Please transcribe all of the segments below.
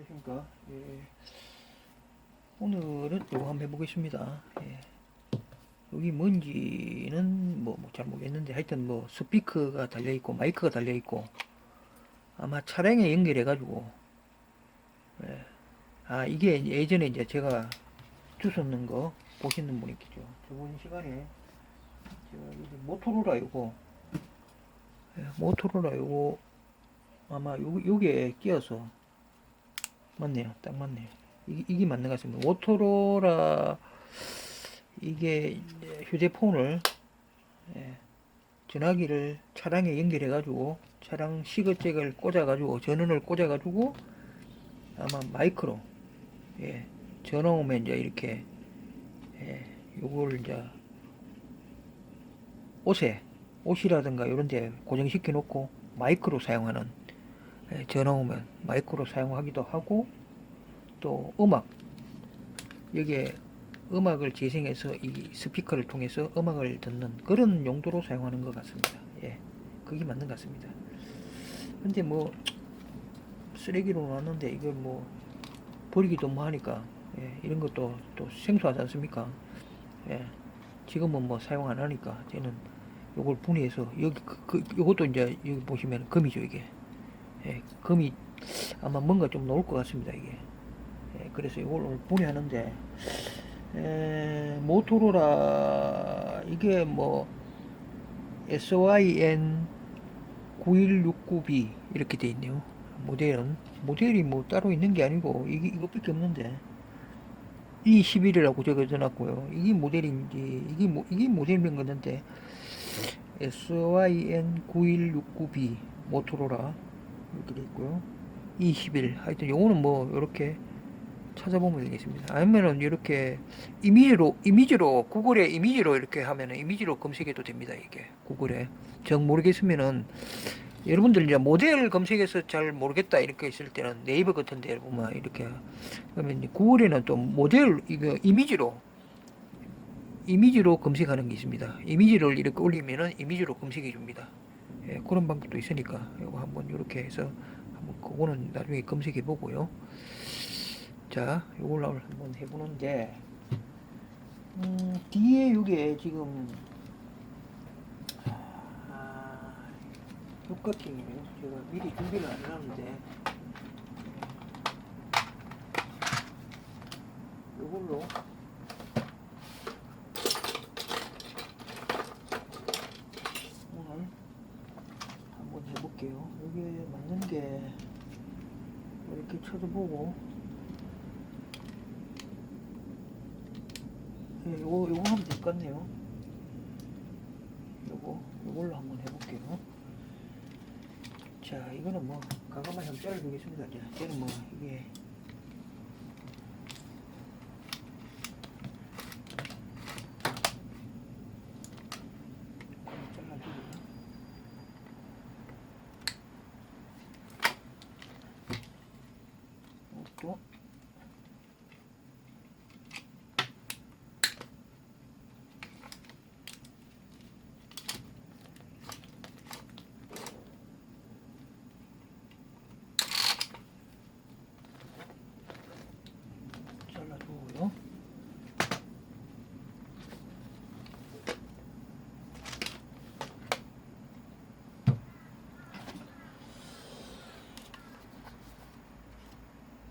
안녕하십니까. 예. 오늘은 이거 한번 해보겠습니다. 예. 여기 뭔지는 뭐 잘 모르겠는데 하여튼 뭐 스피커가 달려 있고 마이크가 달려 있고 아마 차량에 연결해 가지고 예. 아 이게 예전에 이제 제가 주웠는 거 보시는 분 있겠죠. 저번 시간에 제가 모토로라 이거 예, 모토로라 이거 아마 요, 요게 끼어서 맞네요. 딱 맞네요. 이게, 이게 맞는 것 같습니다. 모토로라 이게 휴대폰을 예, 전화기를 차량에 연결해 가지고 차량 시거잭을 꽂아 가지고 전원을 꽂아 가지고 아마 마이크로 예, 전화 오면 이제 이렇게 예, 요걸 이제 옷에 옷이라든가 이런 데 고정시켜 놓고 마이크로 사용하는 예, 전화 오면 마이크로 사용하기도 하고 또 음악 여기에 음악을 재생해서 이 스피커를 통해서 음악을 듣는 그런 용도로 사용하는 것 같습니다. 예, 그게 맞는 것 같습니다. 근데 뭐 쓰레기로 놨는데 이걸 뭐 버리기도 뭐 하니까 예, 이런 것도 또 생소하지 않습니까? 예, 지금은 뭐 사용 안 하니까 저는 요걸 분해해서 여기 그, 그 요것도 이제 여기 보시면 금이죠 이게 예, 금이 아마 뭔가 좀 나올 것 같습니다 이게. 예, 그래서 이걸 오늘 분해하는데 에, 모토로라 이게 뭐 SYN 9169B 이렇게 돼 있네요. 모델은. 모델이 뭐 따로 있는 게 아니고 이게 이것밖에 없는데. E11이라고 적어져놨고요. 이게 모델인지 이게 뭐 이게 모델명 같는데 SYN 9169B 모토로라 돼 있고요. 21 하여튼 요거는 뭐 이렇게 찾아보면 되겠습니다. 아니면은 이렇게 이미지로 이미지로 구글에 이미지로 이렇게 하면은 이미지로 검색해도 됩니다. 이게 구글에 정 모르겠으면은 여러분들 이제 모델 검색해서 잘 모르겠다 이렇게 있을 때는 네이버 같은 데 보면 이렇게 그러면 구글에는 또 모델 이거 이미지로 이미지로 검색하는 게 있습니다. 이미지를 이렇게 올리면은 이미지로 검색해 줍니다. 예, 그런 방법도 있으니까 이거 한번 이렇게 해서 한번 그거는 나중에 검색해 보고요. 자, 이걸 한번 해보는데 음, 뒤에 이게 지금 아, 육각형이네요. 제가 미리 준비를 안 해놨는데 이걸로 오늘 한번 해볼게요. 이게 맞는 게 이렇게 쳐다보고 예, 요거 요거 하면 될 것 같네요. 요거 요걸로 한번 해볼게요. 자, 이거는 뭐 가감만 좀 잘라주겠습니다. 자, 저는 뭐 이게 잘라주고요. 또 잘라주고요.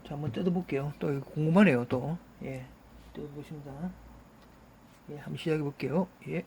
자, 한번 뜯어볼게요. 또 궁금하네요, 또. 예. 뜯어보십니다. 예, 한번 시작해볼게요. 예.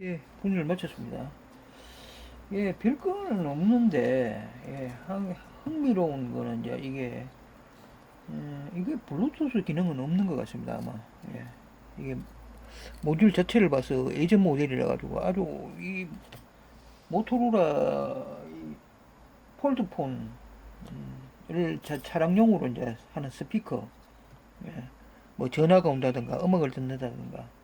예, 분을 마쳤습니다. 예, 별거는 없는데, 예, 한- 흥미로운 거는 이제 이게, 음, 이게 블루투스 기능은 없는 것 같습니다, 아마. 예, 이게 모듈 자체를 봐서 예전 모델이라 가지고 아주 이 모토로라 이 폴드폰을 자- 차량용으로 이제 하는 스피커, 예, 뭐 전화가 온다든가 음악을 듣는다든가, 예,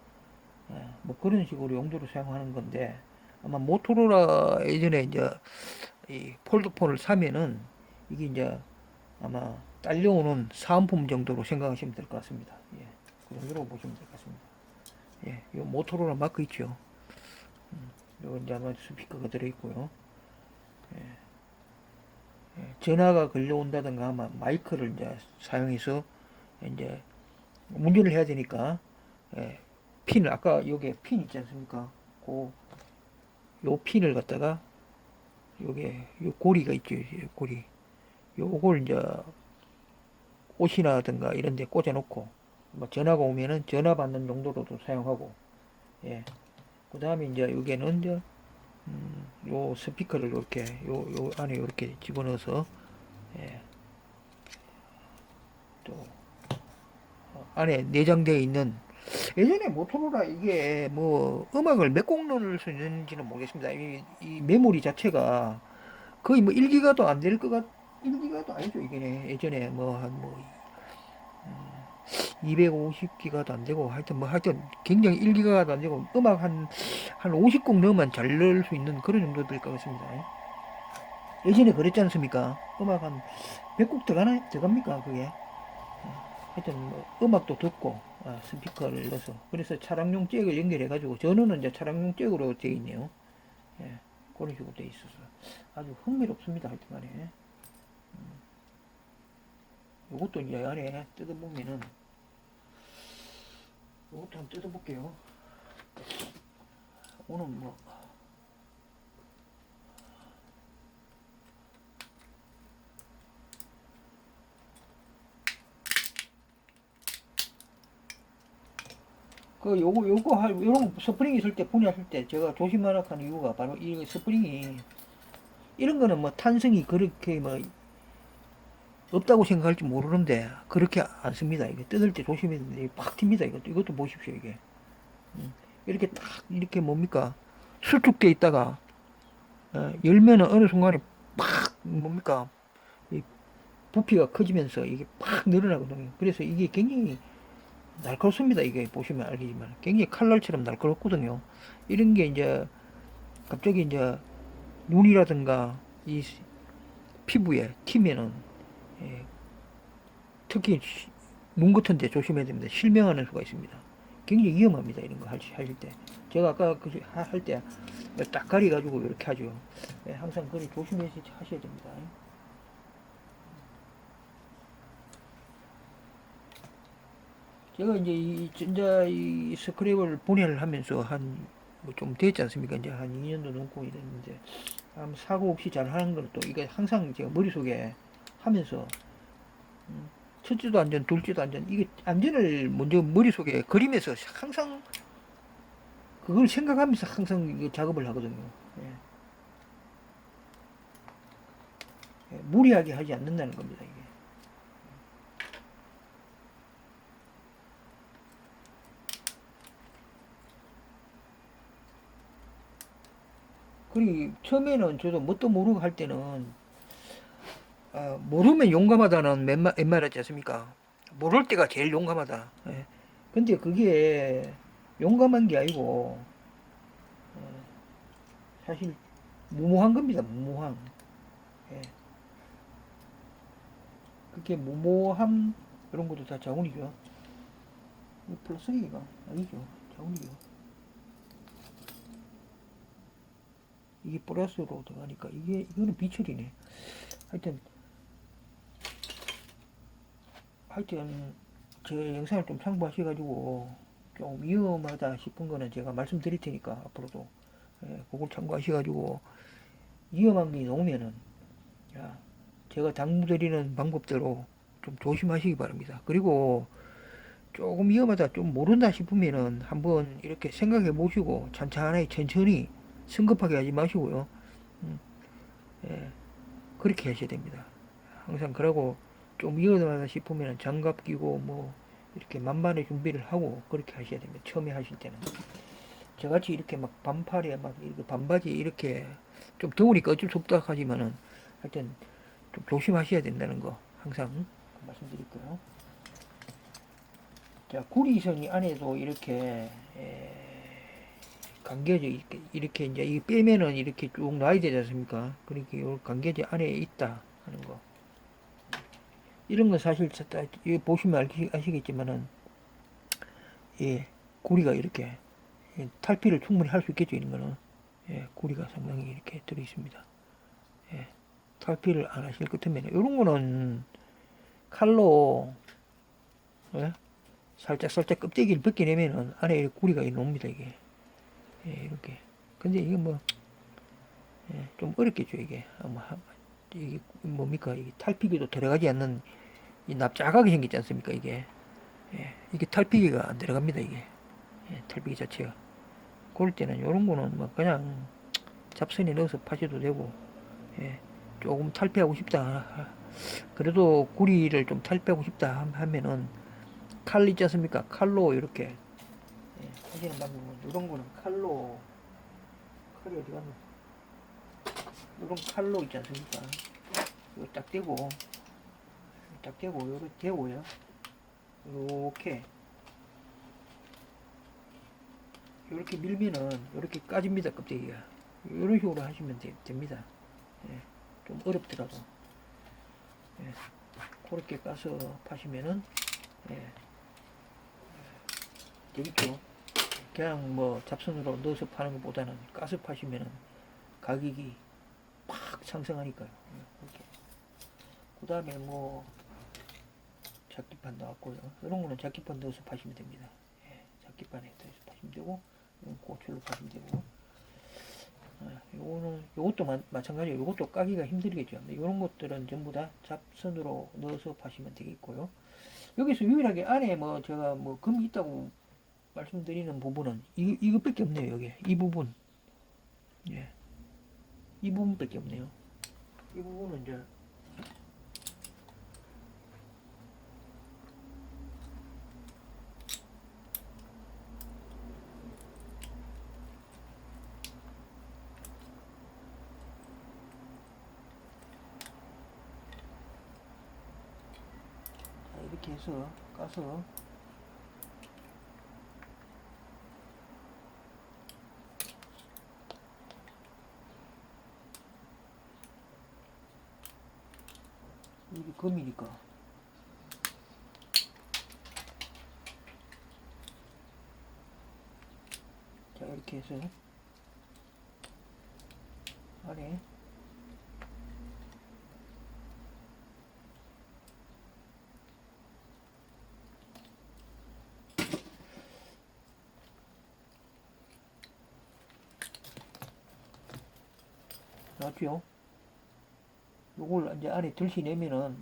뭐 그런 식으로 용도로 사용하는 건데 아마 모토로라 예전에 이제 이 폴드폰을 사면은 이게 이제 아마 딸려오는 사은품 정도로 생각하시면 될 것 같습니다. 예, 그 정도로 보시면 될 것 같습니다. 예, 요 모토로라 마크 있죠. 음, 요 이제 아마 스피커가 들어있고요. 예, 예, 전화가 걸려온다든가 아마 마이크를 이제 사용해서 이제 운전을 해야 되니까 예, 핀을 아까 여기에 핀 있지 않습니까? 그, 요 핀을 갖다가 요게 요 고리가 있죠. 요 고리. 요걸 이제 옷이나든가 이런 데 꽂아 놓고 뭐 전화가 오면은 전화 받는 용도로도 사용하고 예. 그 다음에 이제 여기에는 이제 음, 요 스피커를 이렇게 요, 요 안에 이렇게 집어넣어서 예. 또 어, 안에 내장되어 있는 예전에 모토로라 이게 뭐 음악을 몇 곡 넣을 수 있는지는 모르겠습니다. 이, 이 메모리 자체가 거의 뭐 1기가도 안 될 것 같, 1기가도 아니죠, 이게. 예전에 뭐 한 뭐, 음, 250기가도 안 되고 하여튼 뭐 하여튼 굉장히 1기가도 안 되고 음악 한, 한 50곡 넣으면 잘 넣을 수 있는 그런 정도 될 것 같습니다. 예전에 그랬지 않습니까? 음악 한 100곡 들어가나, 들어갑니까, 그게? 하여튼 뭐 음악도 듣고 아, 스피커를 넣어서. 그래서 차량용 잭을 연결해 가지고 저는 이제 차량용 잭으로 되어 있네요. 예, 그런 식으로 되어 있어서 아주 흥미롭습니다. 하여튼간에 음. 요것도 이제 안에 뜯어보면은 요것도 한번 뜯어볼게요. 오늘 뭐 그 요거 요거 할 요런 스프링 있을 때 분해하실 때 제가 조심하라 하는 이유가 바로 이 스프링이 이런 거는 뭐 탄성이 그렇게 뭐 없다고 생각할지 모르는데 그렇게 안 씁니다. 이게 뜯을 때 조심해야 되는데 팍 튑니다. 이것도 이것도 보십시오 이게 음, 이렇게 딱 이렇게 뭡니까 수축돼 있다가 어, 열면은 어느 순간에 팍 뭡니까 이 부피가 커지면서 이게 팍 늘어나거든요. 그래서 이게 굉장히 날카롭습니다. 이게 보시면 알겠지만 굉장히 칼날처럼 날카롭거든요. 이런 게 이제 갑자기 이제 눈이라든가 이 피부에 튀면은 예, 특히 시- 눈 같은 데 조심해야 됩니다. 실명하는 수가 있습니다. 굉장히 위험합니다. 이런 거 하실, 때. 제가 아까 그할때 딱 가려가지고 이렇게 하죠. 예, 항상 그리 조심해서 하셔야 됩니다. 제가 이제 이 전자 이 스크랩을 분해를 하면서 한 뭐 좀 됐지 않습니까? 이제 한 2년도 넘고 이랬는데 아무 사고 없이 잘 하는 건 또 이게 항상 제가 머릿속에 하면서 음, 첫째도 안전, 둘째도 안전 이게 안전을 먼저 머릿속에 그리면서 항상 그걸 생각하면서 항상 작업을 하거든요. 예. 예, 무리하게 하지 않는다는 겁니다. 이게. 그리고 처음에는 저도 뭣도 모르고 할 때는 아, 모르면 용감하다는 웬말하지 않습니까? 모를 때가 제일 용감하다. 예. 근데 그게 용감한 게 아니고 어, 사실 무모한 겁니다. 무모한. 예. 그게 무모함 이런 것도 다 자원이죠. 이 플러스 기가 아니죠. 자원이죠. 이게 플러스로 들어가니까 이게 이거는 비철이네. 하여튼 하여튼 제 영상을 좀 참고하셔가지고 좀 위험하다 싶은 거는 제가 말씀드릴 테니까 앞으로도 예, 그걸 참고하셔가지고 위험한 게 나오면은 야 제가 당부드리는 방법대로 좀 조심하시기 바랍니다. 그리고 조금 위험하다 좀 모른다 싶으면은 한번 이렇게 생각해 보시고 찬찬하게 천천히 성급하게 하지 마시고요. 음, 예, 그렇게 하셔야 됩니다. 항상 그러고 좀 위험하다 싶으면 장갑 끼고 뭐 이렇게 만반의 준비를 하고 그렇게 하셔야 됩니다. 처음에 하실 때는. 저같이 이렇게 막 반팔에 막 이렇게 반바지 이렇게 좀 더우니까 어쩔 수 없다 하지만은 하여튼 좀 조심하셔야 된다는 거 항상 말씀드릴게요. 자, 구리선이 안에도 이렇게 에, 간겨져 이렇게, 이렇게 이제 이 빼면은 이렇게 쭉 놔야 되지 않습니까? 그러니까 요 간겨져 안에 있다 하는 거. 이런 건 사실 다 이거 보시면 아시겠지만은 예, 구리가 이렇게 예, 탈피를 충분히 할 수 있겠죠 이런 거는 예, 구리가 상당히 이렇게 들어 있습니다. 예, 탈피를 안 하실 것 같으면 이런 거는 칼로 예? 살짝 살짝 껍데기를 벗겨내면은 안에 구리가 나옵니다 이게 예, 이렇게. 근데 이게 뭐 예, 좀 어렵겠죠 이게. 아마 하- 이게 뭡니까? 이게 탈피기도 들어가지 않는 이 납작하게 생겼지 않습니까 이게? 예, 이게 탈피기가 안 들어갑니다 이게. 예, 탈피기 자체가. 그럴 때는 이런 거는 뭐 그냥 잡선에 넣어서 파셔도 되고 예, 조금 탈피하고 싶다. 그래도 구리를 좀 탈피하고 싶다 함- 하면은 칼 있지 않습니까? 칼로 이렇게 예, 하시는 방법은 이런 거는 칼로. 칼이 어디 갔노? 이런 칼로 있지 않습니까? 이거 딱 대고. 딱 대고 요렇게 대고요. 요렇게. 요렇게 밀면은 요렇게 까집니다 껍데기가. 요런 식으로 하시면 되, 됩니다. 예, 좀 어렵더라도. 예, 그렇게 까서 파시면은 예, 되겠죠 그냥 뭐 잡선으로 넣어서 파는 것보다는 까서 파시면은 가격이 팍 상승하니까요. 그 다음에 뭐 잡기판 나왔고요. 이런 거는 잡기판 넣어서 파시면 됩니다. 예, 잡기판에 넣어서 파시면 되고 고추로 파시면 되고. 아, 요거는 요것도 마, 마찬가지예요. 요것도 까기가 힘들겠죠. 근데 이런 것들은 전부 다 잡선으로 넣어서 파시면 되겠고요. 여기서 유일하게 안에 뭐 제가 뭐 금이 있다고 말씀드리는 부분은 이, 이것밖에 없네요 여기. 이 부분. 예. 이 부분밖에 없네요. 이 부분은 이제 자, 이렇게 해서 까서 이게 금이니까. 자 이렇게 해서. 안에 나왔죠? 요걸 이제 안에 들시내면은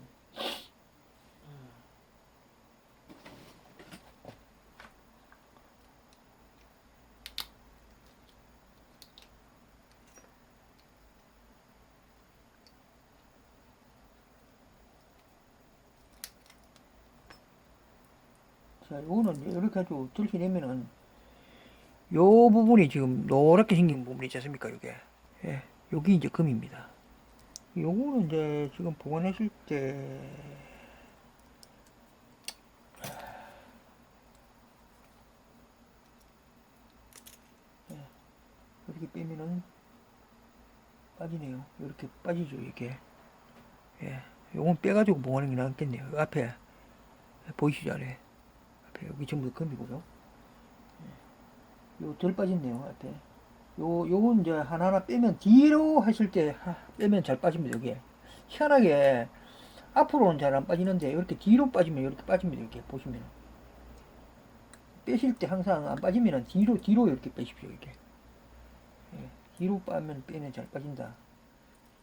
자, 요거는 이렇게 가지고 들시내면은 요 부분이 지금 노랗게 생긴 부분이 있지 않습니까, 요게. 예, 여기 이제 금입니다. 요거는 이제 지금 보관하실 때 예, 이렇게 빼면은 빠지네요. 이렇게 빠지죠, 이게. 예, 요건 빼가지고 보관하는 게 낫겠네요. 요 앞에 보이시죠, 아래. 앞에 여기 전부 다 금이고요. 예, 요덜 빠졌네요, 앞에. 요, 요건 이제 하나하나 빼면 뒤로 하실 때 하- 빼면 잘 빠집니다, 여기에. 희한하게 앞으로는 잘 안 빠지는데 이렇게 뒤로 빠지면 이렇게 빠집니다, 이렇게 보시면. 빼실 때 항상 안 빠지면 뒤로, 뒤로 이렇게 빼십시오, 이렇게. 예, 뒤로 빠면 빼면 잘 빠진다.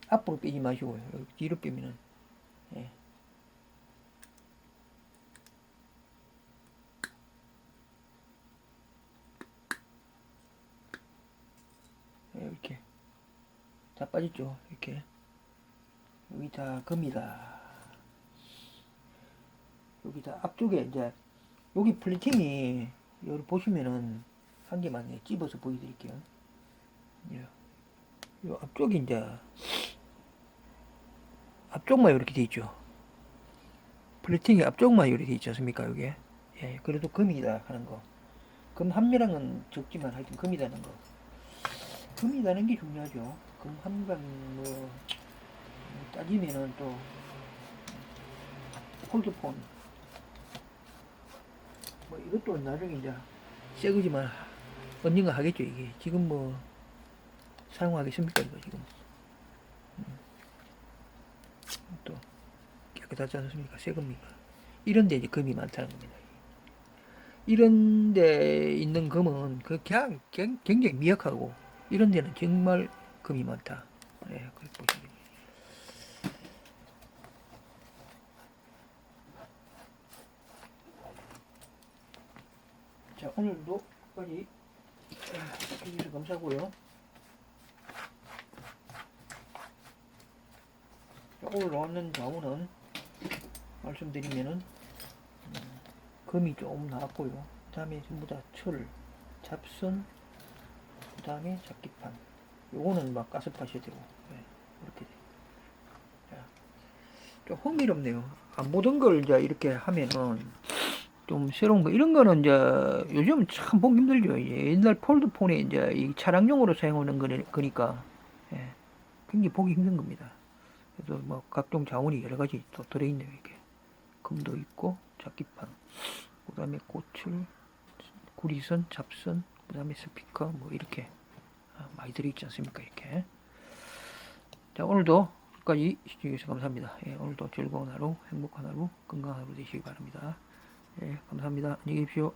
앞으로 빼지 마시고요. 여기 뒤로 빼면은, 예. 예, 이렇게 다 빠졌죠. 이렇게 여기 다 금이다. 여기 다 앞쪽에 이제 여기 플리팅이 여기 보시면은 한 개만 예, 찝어서 보여드릴게요. 예. 요 앞쪽이 이제 앞쪽만 이렇게 돼 있죠. 플리팅이 앞쪽만 이렇게 돼 있지 않습니까? 여기. 예, 그래도 금이다 하는 거. 금 함량은 적지만 하여튼 금이라는 거. 금이라는 게 중요하죠. 금 함량 뭐 따지면은 또 폴드폰. 뭐 이것도 나중에 이제 새 거지만 언젠가 하겠죠 이게. 지금 뭐 사용하겠습니까 이거 지금? 음. 또 깨끗하지 않습니까 새 겁니까 이런 데 이제 금이 많다는 겁니다. 이런 데 있는 금은 그 그냥 굉- 굉장히 미약하고 이런 데는 정말 금이 많다. 예, 그렇게 보시면 됩니다. 자 오늘도 끝까지 해주셔서 감사하고요. 자, 오늘 나왔는 자원은 말씀드리면은 음, 금이 조금 나왔고요. 그 다음에 전부 다 철, 잡선 그 다음에 잡기판 요거는 막 가스파셔야 되고 네, 이렇게 돼. 자, 좀 흥미롭네요 안 보던 걸 이제 이렇게 하면은 좀 새로운 거 이런 거는 이제 요즘 참 보기 힘들죠. 옛날 폴드폰에 이제 이 차량용으로 사용하는 거니- 거니까 예, 굉장히 보기 힘든 겁니다. 그래서 뭐 각종 자원이 여러 가지 또 들어있네요. 이게 금도 있고 잡기판, 그다음에 꽃을, 구리선, 잡선, 그다음에 스피커 뭐 이렇게 아, 많이 들어있지 않습니까? 이렇게 자 오늘도 끝까지 시청해주셔서 감사합니다. 예, 오늘도 즐거운 하루, 행복한 하루, 건강한 하루 되시기 바랍니다. 예, 감사합니다. 안녕히 계십시오.